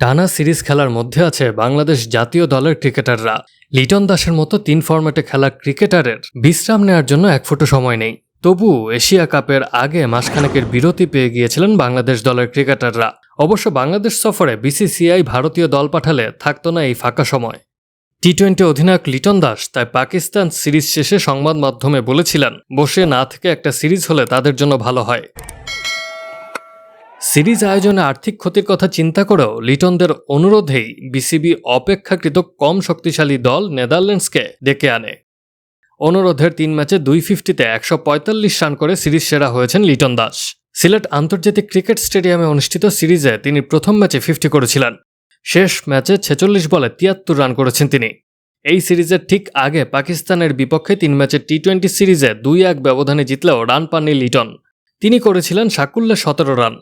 টানা সিরিজ খেলার মধ্যে আছে বাংলাদেশ জাতীয় দলের ক্রিকেটাররা। লিটন দাসের মতো তিন ফরম্যাটে খেলা ক্রিকেটারের বিশ্রাম নেওয়ার জন্য এক ফুটো সময় নেই। তবু এশিয়া কাপের আগে মাসখানেকের বিরতি পেয়ে গিয়েছিলেন বাংলাদেশ দলের ক্রিকেটাররা। অবশ্য বাংলাদেশ সফরে বিসিসিআই ভারতীয় দল পাঠালে থাকতো না এই ফাঁকা সময়। টি টোয়েন্টি অধিনায়ক লিটন দাস তাই পাকিস্তান সিরিজ শেষে সংবাদ মাধ্যমে বলেছিলেন, বসে না থেকে একটা সিরিজ হলে তাদের জন্য ভালো হয়। সিরিজ আয়োজনে আর্থিক ক্ষতির কথা চিন্তা করেও লিটনদের অনুরোধেই বিসিবি অপেক্ষাকৃত কম শক্তিশালী দল নেদারল্যান্ডসকে ডেকে আনে। অনুরোধের তিন ম্যাচে দুই ফিফটিতে একশো পঁয়তাল্লিশ রান করে সিরিজ সেরা হয়েছেন লিটন দাস। সিলেট আন্তর্জাতিক ক্রিকেট স্টেডিয়ামে অনুষ্ঠিত সিরিজে তিনি প্রথম ম্যাচে ফিফটি করেছিলেন। শেষ ম্যাচে ছেচল্লিশ বলে তিয়াত্তর রান করেছেন তিনি। এই সিরিজের ঠিক আগে পাকিস্তানের বিপক্ষে তিন ম্যাচে টি টোয়েন্টি সিরিজে দুই এক ব্যবধানে জিতলেও রান পাননি লিটন। তিনি করেছিলেন সাকুল্যে সতেরো রান।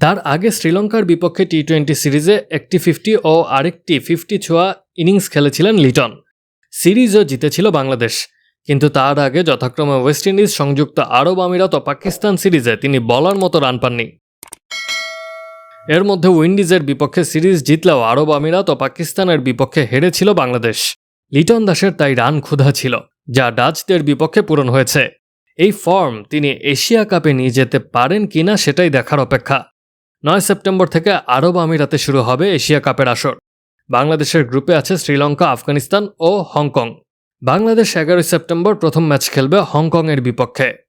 তার আগে শ্রীলঙ্কার বিপক্ষে টি টোয়েন্টি সিরিজে একটি ফিফটি ও আরেকটি ফিফটি ছোঁয়া ইনিংস খেলেছিলেন লিটন। সিরিজও জিতেছিল বাংলাদেশ। কিন্তু তার আগে যথাক্রমে ওয়েস্ট ইন্ডিজ সংযুক্ত আরব আমিরাত ও পাকিস্তান সিরিজে তিনি বলার মতো রান পাননি। এর মধ্যে উইন্ডিজের বিপক্ষে সিরিজ জিতলেও আরব আমিরাত ও পাকিস্তানের বিপক্ষে হেরেছিল বাংলাদেশ। লিটন দাসের তাই রান ক্ষুধা ছিল, যা ডাচদের বিপক্ষে পূরণ হয়েছে। এই ফর্ম তিনি এশিয়া কাপে নিয়ে যেতে পারেন কিনা সেটাই দেখার অপেক্ষা। নয় সেপ্টেম্বর থেকে আরব আমিরাতে শুরু হবে এশিয়া কাপের আসর। বাংলাদেশের গ্রুপে আছে শ্রীলঙ্কা, আফগানিস্তান ও হংকং। বাংলাদেশ এগারোই সেপ্টেম্বর প্রথম ম্যাচ খেলবে হংকংয়ের বিপক্ষে।